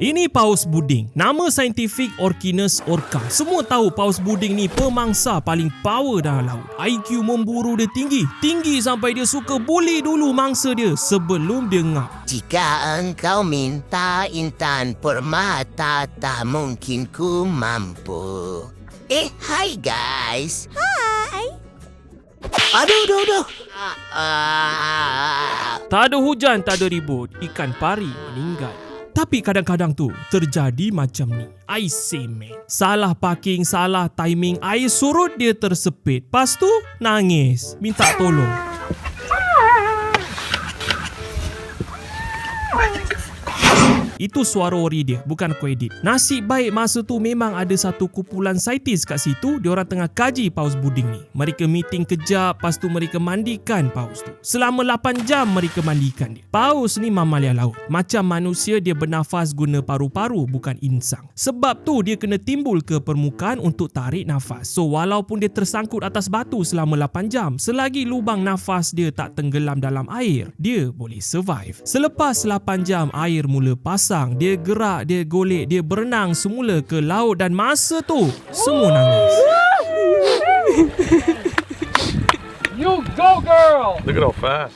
Ini paus buding. Nama saintifik Orkinus orca. Semua tahu paus buding ni pemangsa paling power dalam laut. IQ memburu dia tinggi. Tinggi sampai dia suka bully dulu mangsa dia sebelum dia ngap. Jika engkau minta intan permata tak mungkin ku mampu. Eh, hai guys. Hai. Aduh, aduh, aduh. Tak ada hujan, tak ada ribut. Ikan pari meninggal. Tapi kadang-kadang tu terjadi macam ni. I say man. Salah parking, salah timing, air surut dia tersepit. Lepas tu nangis, minta tolong. Itu suara ori dia, bukan aku edit. Nasib baik masa tu memang ada satu kumpulan saintis kat situ, diorang tengah kaji paus buding ni. Mereka meeting kejap, lepas tu mereka mandikan paus tu. Selama 8 jam mereka mandikan dia. Paus ni mamalia laut. Macam manusia dia bernafas guna paru-paru bukan insang. Sebab tu dia kena timbul ke permukaan untuk tarik nafas. So walaupun dia tersangkut atas batu selama 8 jam, selagi lubang nafas dia tak tenggelam dalam air, dia boleh survive. Selepas 8 jam air mula pasang, dia gerak, dia golek, dia berenang semula ke laut dan masa tu semua nangis. You go, girl! Look at how fast.